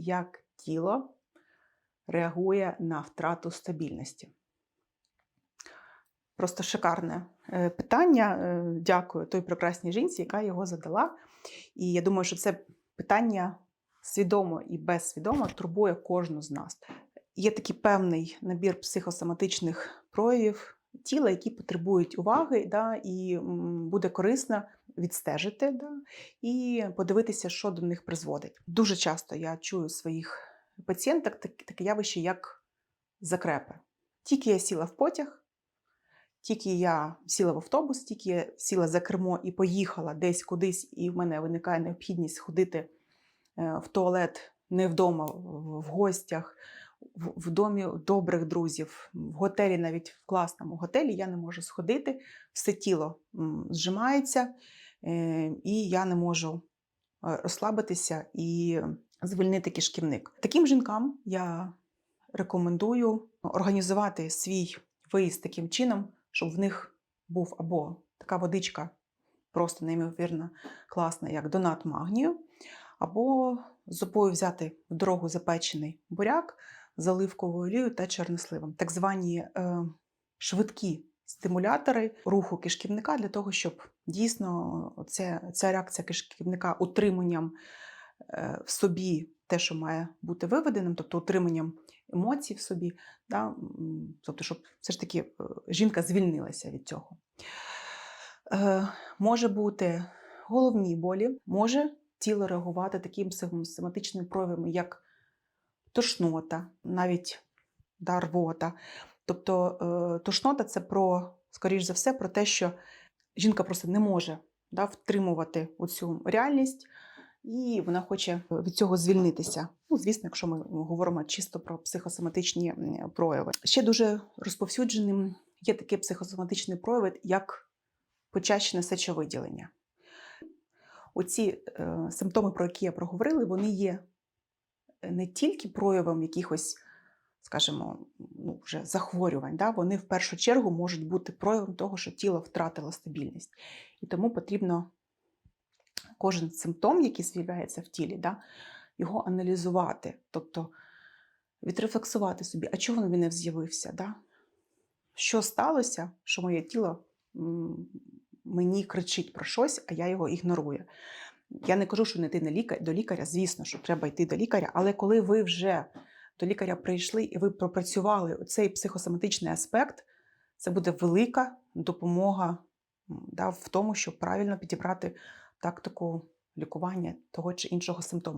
як тіло реагує на втрату стабільності? Просто шикарне е, питання. Е, Дякую той прекрасній жінці, яка його задала. І я думаю, що це питання свідомо і безсвідомо турбує кожну з нас. Є такий певний набір психосоматичних проявів тіла, які потребують уваги, да, і буде корисно відстежити да, і подивитися, що до них призводить. Дуже часто я чую своїх пацієнток таке, явище, як закрепи. Тільки я сіла в потяг, тільки я сіла в автобус, тільки я сіла за кермо і поїхала десь кудись, і в мене виникає необхідність ходити е, в туалет не вдома, в гостях, в в домі добрих друзів, в готелі, навіть в класному готелі, я не можу сходити, все тіло зжимається, е, і я не можу е, розслабитися і звільнити кишківник. Таким жінкам я рекомендую організувати свій виїзд таким чином, щоб в них був або така водичка, просто неймовірно класна, як донат магнію, або з взяти в дорогу запечений буряк з оливковою олією та чорносливом. Так звані е, швидкі стимулятори руху кишківника для того, щоб дійсно ця, ця реакція кишківника утриманням е, в собі те, що має бути виведеним, тобто утриманням емоцій в собі, да, тобто, щоб все ж таки е, жінка звільнилася від цього. Е, може бути головні болі, може тіло реагувати таким психосоматичними проявами, як тошнота, навіть да, рвота. Тобто е, тошнота це про, скоріш за все, про те, що жінка просто не може да, втримувати оцю реальність, і вона хоче від цього звільнитися. Ну, звісно, якщо ми говоримо чисто про психосоматичні прояви. Ще дуже розповсюдженим є такі психосоматичні прояви, як почащене сечовиділення. Оці е, симптоми, про які я проговорила, вони є не тільки проявом якихось, скажімо, ну, вже захворювань, да? вони в першу чергу можуть бути проявом того, що тіло втратило стабільність. І тому потрібно кожен симптом, який з'являється в тілі, да? його аналізувати, тобто відрефлексувати собі, а чого він не з'явився? Да? Що сталося, що моє тіло мені кричить про щось, а я його ігнорую. Я не кажу, що не йти на лікар, до лікаря, звісно, що треба йти до лікаря, але коли ви вже до лікаря прийшли і ви пропрацювали цей психосоматичний аспект, це буде велика допомога да, в тому, щоб правильно підібрати тактику лікування того чи іншого симптому.